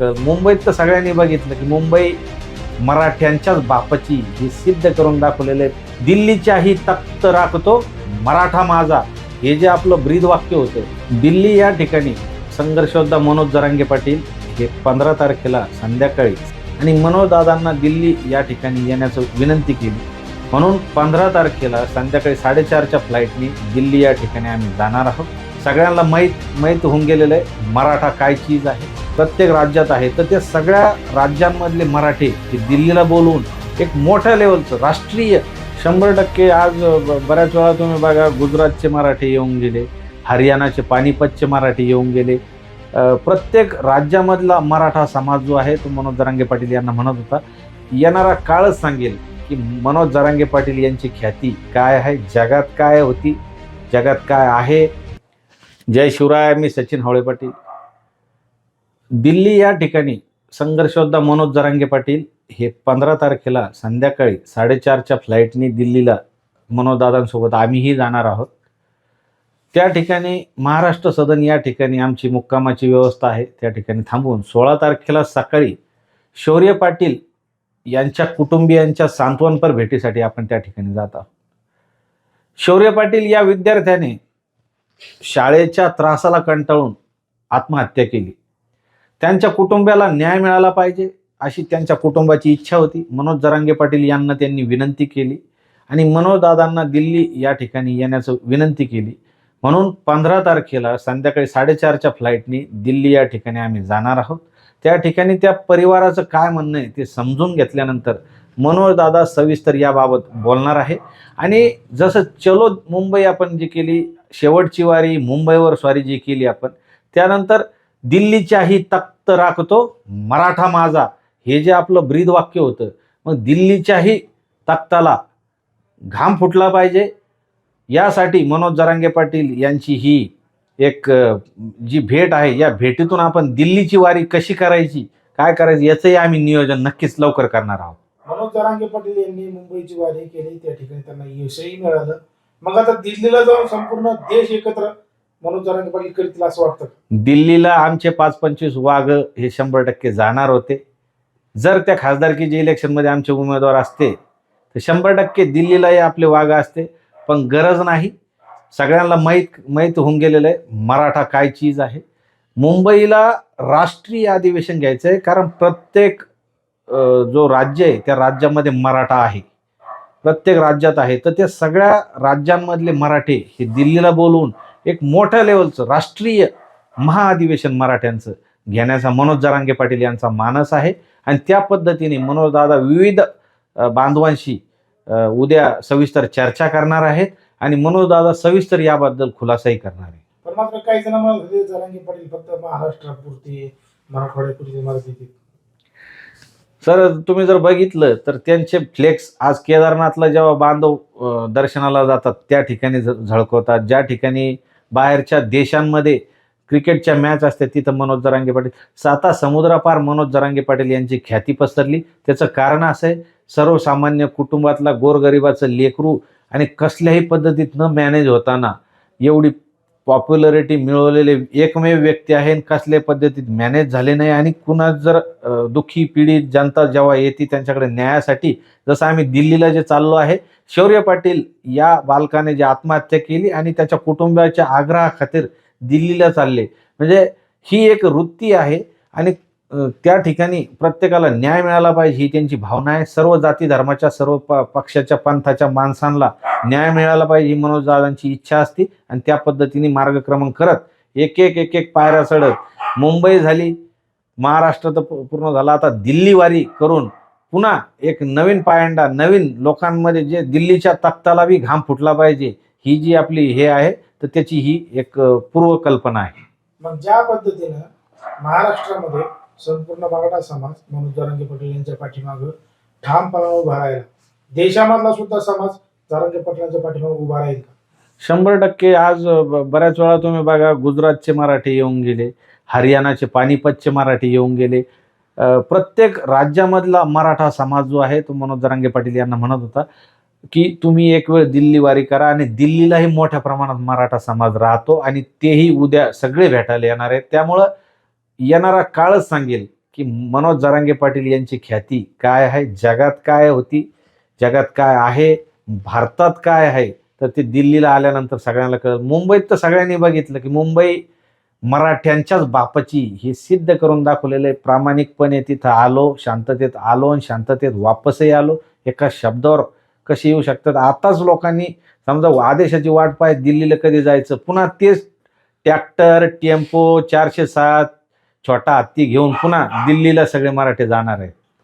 तर मुंबईत तर सगळ्यांनी बघितलं की मुंबई मराठ्यांच्याच बापाची हे सिद्ध करून दाखवलेलं आहे. दिल्लीच्याही तप्त राखतो मराठा माझा. हे जे आपलं ब्रीद वाक्य होतं दिल्ली या ठिकाणी संघर्षोद्धा मनोज जरांगे पाटील हे पंधरा तारखेला संध्याकाळी आणि मनोज दादांना दिल्ली या ठिकाणी येण्याचं विनंती केली. म्हणून पंधरा तारखेला संध्याकाळी साडेचारच्या फ्लाईटनी दिल्ली या ठिकाणी आम्ही जाणार आहोत. सगळ्यांना माहीत माहीत होऊन गेलेलं आहे मराठा काय चीज आहे? प्रत्येक राज्यात आहे. तर त्या सगळ्या राज्यांमधले मराठी की दिल्लीला बोलवून एक मोठ्या लेवलचं राष्ट्रीय शंभर टक्के आज ब- बऱ्याच वेळा तुम्ही बघा गुजरातचे मराठी येऊन गेले हरियाणाचे पानिपतचे मराठी येऊन गेले. प्रत्येक राज्यामधला मराठा समाज जो आहे तो मनोज जरांगे पाटील यांना म्हणत होता. येणारा काळच सांगेल की मनोज जरांगे पाटील यांची ख्याती काय आहे जगात काय होती जगात काय आहे? जय शिवराय मी सचिन हवळे पाटील. दिल्ली या ठिकाणी संघर्षोद्धा मनोज जरांगे पाटील हे पंधरा तारखेला संध्याकाळी साडेचारच्या फ्लाईटनी दिल्लीला मनोजदादांसोबत आम्हीही जाणार आहोत. त्या ठिकाणी महाराष्ट्र सदन या ठिकाणी आमची मुक्कामाची व्यवस्था आहे. त्या ठिकाणी थांबवून सोळा तारखेला सकाळी शौर्य पाटील यांच्या कुटुंबियांच्या सांत्वनपर भेटीसाठी आपण त्या ठिकाणी जात आहोत. शौर्य पाटील या विद्यार्थ्याने शाळेच्या त्रासाला कंटाळून आत्महत्या केली. त्यांच्या कुटुंबाला न्याय मिळाला पाहिजे अशी त्यांच्या कुटुंबाची इच्छा होती. मनोज जरांगे पाटील यांना त्यांनी विनंती केली आणि मनोज दादांना दिल्ली या ठिकाणी येण्याचं विनंती केली. म्हणून पंधरा तारखेला संध्याकाळी साडेचारच्या फ्लाईटनी दिल्ली या ठिकाणी आम्ही जाणार आहोत. त्या ठिकाणी त्या परिवाराचं काय म्हणणं आहे ते समजून घेतल्यानंतर मनोज दादा सविस्तर याबाबत बोलणार आहे. आणि जसं चलो मुंबई आपण जी केली शेवटची वारी मुंबईवर स्वारी जी केली आपण त्यानंतर दिल्लीच्याही तख्त राखतो मराठा माझा. हे जे आपलं ब्रीद वाक्य होतं मग दिल्लीच्याही तख्ताला घाम फुटला पाहिजे. यासाठी मनोज जरांगे पाटील यांची ही एक जी भेट आहे या भेटीतून आपण दिल्लीची वारी कशी करायची काय करायची याचंही आम्ही नियोजन नक्कीच लवकर करणार आहोत. मनोज जरांगे पाटील यांनी मुंबईची वारी केली त्या ठिकाणी त्यांना यशही मिळालं. मग आता दिल्लीला जाऊन संपूर्ण देश एकत्र मनोज जरांगे पाटील करतील असं वाटतं दिल्लीला आमचे पाच पंचवीस वाघ हे शंभर टक्के जाणार होते. जर त्या खासदारकीच्या इलेक्शनमध्ये आमचे उमेदवार असते तर शंभर टक्के दिल्लीलाही आपले वाघ असते. पण गरज नाही. सगळ्यांना माहीत माहीत होऊन गेलेलं आहे मराठा काय चीज आहे. मुंबईला राष्ट्रीय अधिवेशन घ्यायचं आहे कारण प्रत्येक जो राज्य आहे त्या राज्यामध्ये मराठा आहे. प्रत्येक राज्यात आहे. तर त्या सगळ्या राज्यांमधले मराठे हे दिल्लीला बोलवून एक मोठ्या लेवलचं राष्ट्रीय महाअधिवेशन मराठ्यांचं घेण्याचा मनोज जरांगे पाटील यांचा मानस आहे. आणि त्या पद्धतीने मनोज दादा विविध बांधवांशी उद्या सविस्तर चर्चा करणार आहेत. आणि मनोज दादा सविस्तर याबद्दल खुलासाही करणार आहे पण मात्र काही जण जरांगे पाटील फक्त महाराष्ट्रापुरती मराठवाड्यापुरती मराठी. सर तुम्ही जर बघितलं तर त्यांचे फ्लेक्स आज केदारनाथला जेव्हा बांधव दर्शनाला जातात त्या ठिकाणी झळकवतात. ज्या ठिकाणी बाहेरच्या देशांमध्ये क्रिकेटच्या मॅच असते तिथं मनोज जरांगे पाटील. साता समुद्रापार मनोज जरांगे पाटील यांची ख्याती पसरली. त्याचं कारण असं आहे सर्वसामान्य कुटुंबातला गोरगरिबाचं लेकरू आणि कसल्याही पद्धतीत न मॅनेज होताना एवढी पॉप्युलरिटी मिळवलेले एकमेव व्यक्ती आहे आणि कसल्या पद्धतीत मॅनेज झाले नाही आणि कुणा जर दुःखी पीडित जनता जेव्हा येते त्यांच्याकडे न्यायासाठी जसं आम्ही दिल्लीला जे चाललो आहे शौर्य पाटील या बालकाने जी आत्महत्या केली आणि त्याच्या कुटुंबाच्या आग्रहाखातीर दिल्लीला चालले. म्हणजे ही एक वृत्ती आहे आणि त्या ठिकाणी प्रत्येकाला न्याय मिळाला पाहिजे ही त्यांची भावना आहे. सर्व जाती धर्माच्या सर्व प पक्षाच्या पंथाच्या माणसांना न्याय मिळाला पाहिजे ही मनोज दादांची इच्छा असते. आणि त्या पद्धतीने मार्गक्रमण करत एक एक एक एक पायऱ्या चढत मुंबई झाली. महाराष्ट्र तर पूर्ण झाला. आता दिल्लीवारी करून पुन्हा एक नवीन पायंडा नवीन लोकांमध्ये जे दिल्लीच्या तख्ताला बी घाम फुटला पाहिजे ही जी आपली हे आहे तर त्याची ही एक पूर्वकल्पना आहे. मग ज्या पद्धतीनं महाराष्ट्रामध्ये संपूर्ण मराठा समाज मनोज जरांगे पाटील यांच्या पाठीमागं ठामपणा उभा राहिला. देशामधला सुद्धा समाज जरांगे पाटलांच्या पाठीमागे उभा राहील का? शंभर टक्के आज बऱ्याच वेळा तुम्ही बघा गुजरातचे मराठी येऊन गेले हरियाणाचे पानिपतचे मराठी येऊन गेले. प्रत्येक राज्यामधला मराठा समाज जो आहे तो मनोज जरांगे पाटील यांना म्हणत होता की तुम्ही एक वेळ दिल्लीवारी करा आणि दिल्लीलाही मोठ्या प्रमाणात मराठा समाज राहतो आणि तेही उद्या सगळे भेटायला येणार आहेत. त्यामुळं येणारा काळच सांगेल की मनोज जरांगे पाटील यांची ख्याती काय आहे? जगात काय होती? जगात काय आहे? भारतात काय आहे? तर ते दिल्लीला आल्यानंतर सगळ्यांना कळलं. मुंबईत तर सगळ्यांनी बघितलं की मुंबई मराठ्यांच्याच बापाची हे सिद्ध करून दाखवलेलं आहे. प्रामाणिकपणे तिथं आलो शांततेत आलो आणि शांततेत वापसही आलो. एका शब्दावर कसे येऊ शकतात? आताच लोकांनी समजा आदेशाची वाट पाहत दिल्लीला कधी जायचं? पुन्हा तेच ट्रॅक्टर टेम्पो चारशे सात छोटा हत्ती घेऊन पुन्हा दिल्लीला सगळे मराठे जाणार आहेत.